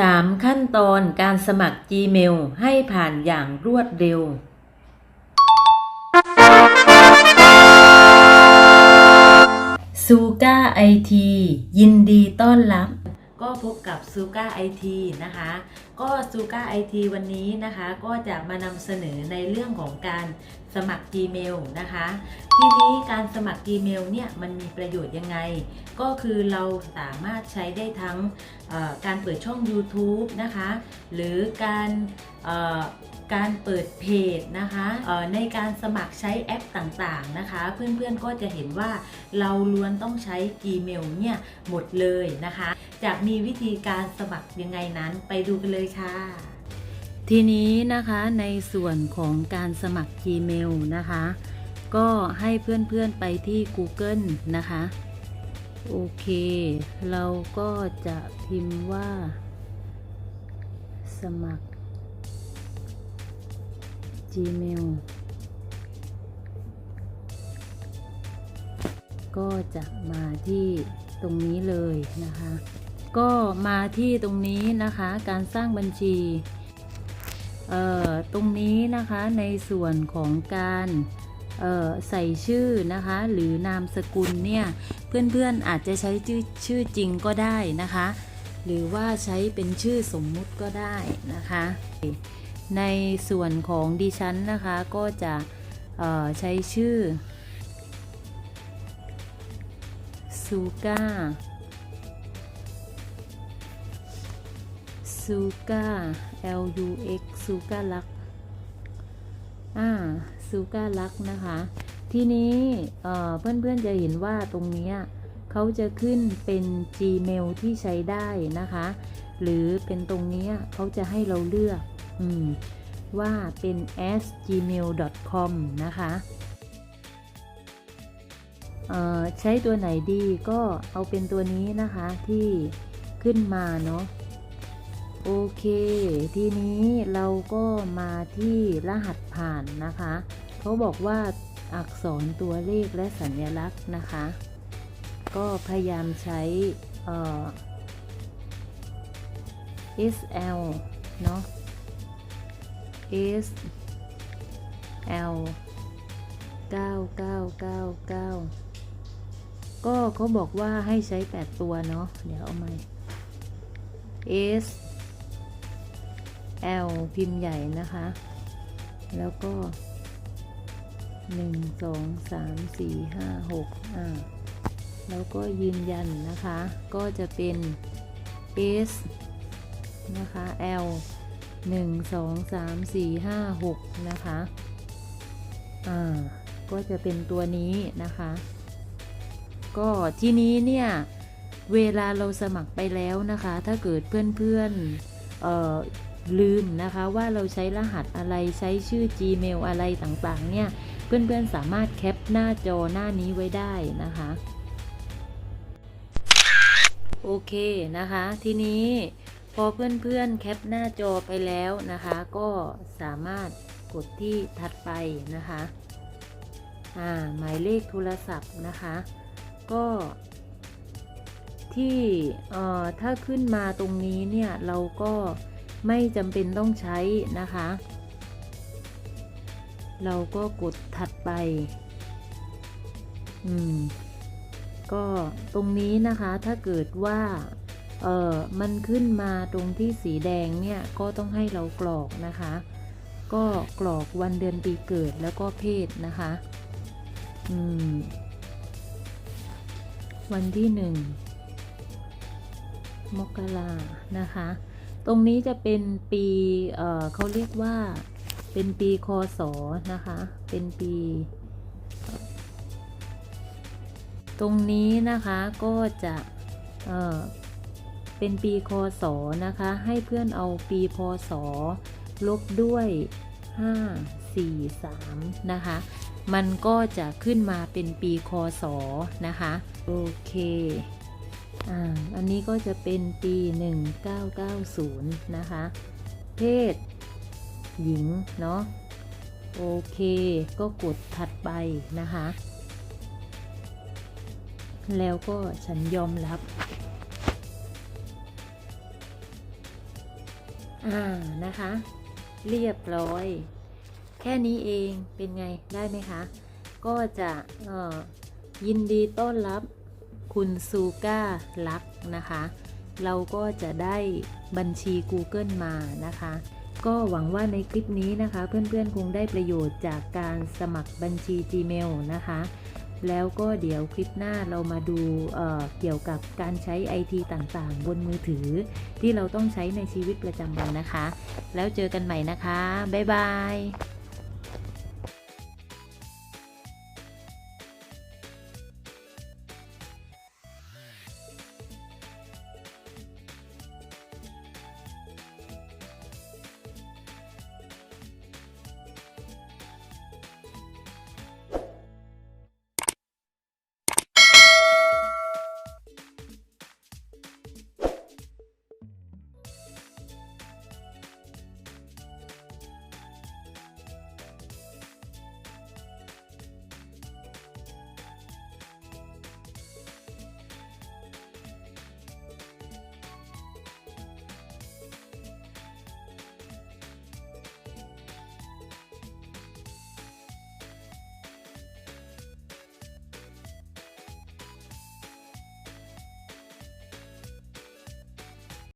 3 ขั้นตอนการสมัคร Gmail ให้ผ่านอย่างรวดเร็ว ซูก้าไอทียินดีต้อนรับ ก็พบกับซูก้าไอทีนะคะ ก็ซูก้าไอทีวันนี้นะคะ ก็จะมานำเสนอในเรื่องของการสมัคร Gmail นะคะ ทีนี้การสมัคร Gmail เนี่ยมันมีประโยชน์ยังไง ก็คือเราสามารถใช้ได้ทั้งการเปิดช่อง YouTube นะคะ หรือการ การเปิดเพจนะคะในการสมัครใช้แอปต่างๆนะคะ เพื่อนๆก็จะเห็นว่าเราล้วนต้องใช้ Gmail เนี่ยหมดเลยนะคะ จะมีวิธีการสมัครยังไงนั้นไปดูกันเลยค่ะ ทีนี้นะคะในส่วนของการสมัคร Gmail นะคะ ก็ให้เพื่อนๆไปที่ Google นะคะ โอเค เราก็จะพิมพ์ว่าสมัคร Gmail ก็จะมาที่ตรงนี้เลยนะคะ ก็มาที่ตรงนี้นะคะ การสร้างบัญชีเออตรงนี้นะคะในส่วนของการเอ่อใส่ชื่อนะคะหรือนามสกุลเนี่ยเพื่อนๆอาจจะใช้ชื่อชื่อจริงก็ได้นะคะ หรือว่าใช้เป็นชื่อสมมุติก็ได้นะคะ ในส่วนของดิฉันนะคะก็จะใช้ชื่อซูก้าซูก้า L U X ซูก้าลักอ่าซูก้าลักนะคะ ทีนี้เพื่อนๆจะเห็นว่าตรงนี้เขาจะขึ้นเป็น Gmail ที่ใช้ได้นะคะ หรือเป็นตรงนี้เขาจะให้เราเลือกอว่าเป็น s gmail.com นะคะใช้ตัวไหนดีก็เอาเป็นตัวนี้นะคะที่ขึ้นมาเนาะโอเค ทีนี้เราก็มาที่รหัสผ่านนะคะเขาบอกว่าอักษรตัวเลขและสัญลักษณ์นะคะ ก็พยายามใช้ เอ่อ SL เนาะ S L 9999 ก็เขาบอกว่าให้ใช้ 8 ตัวเนาะ เดี๋ยวเอาใหม่ S L พิมพ์ใหญ่นะคะ แล้วก็ 1 2 3 4 5 6อ่าแล้วก็ยืนยันนะคะ ก็จะเป็น S นะคะ L 1 2 3 4 5 6 นะคะ อ่า ก็จะเป็นตัวนี้นะคะ ก็ทีนี้เนี่ย เวลาเราสมัครไปแล้วนะคะ ถ้าเกิดเพื่อนๆเอ่อลืมนะคะว่าเราใช้รหัสอะไรใช้ชื่อ Gmail อะไรต่างๆ เนี่ย เพื่อนๆสามารถแคปหน้าจอหน้านี้ไว้ได้นะคะ โอเคนะคะ ทีนี้ พอเพื่อนๆแคปหน้าจอไปแล้วนะคะ ก็สามารถกดที่ถัดไปนะคะอ่าหมายเลขโทรศัพท์นะคะ ก็ที่เอ่อถ้าขึ้นมาตรงนี้เนี่ยเราก็ไม่จำเป็นต้องใช้นะคะ เราก็กดถัดไป อืม ก็ตรงนี้นะคะถ้าเกิดว่า เออมันขึ้นมาตรงที่สีแดงเนี่ยก็ต้องให้เรากรอกนะคะ ก็กรอกวันเดือนปีเกิดแล้วก็เพศนะคะอืมวันที่หนึ่งมกรานะคะ ตรงนี้จะเป็นปีเอ่อเขาเรียกว่าเป็นปีคศนะคะ เป็นปี ตรงนี้นะคะก็จะเอ่อ เป็นปีคศนะคะ ให้เพื่อนเอาปีพศลบด้วย 5 4 3 นะคะ มันก็จะขึ้นมาเป็นปีคศนะคะ โอเคอ่าอันนี้ก็จะเป็นปี 1990 นะคะ เพศ หญิง เนาะโอเค ก็กดถัดไปนะคะ แล้วก็ฉันยอมรับ อ่านะคะ เรียบร้อย แค่นี้เองเป็นไงได้ไหมคะ ก็จะยินดีต้อนรับคุณซูก้าลักนะคะ เราก็จะได้บัญชี Google มานะคะ ก็หวังว่าในคลิปนี้นะคะ เพื่อนๆคงได้ประโยชน์จากการสมัครบัญชี Gmail นะคะ แล้วก็เดี๋ยวคลิปหน้าเรามาดูเเกี่ยวกับการใช้ไอทีต่างๆ บนมือถือ ที่เราต้องใช้ในชีวิตประจำวันนะคะ แล้วเจอกันใหม่นะคะ บ๊ายบาย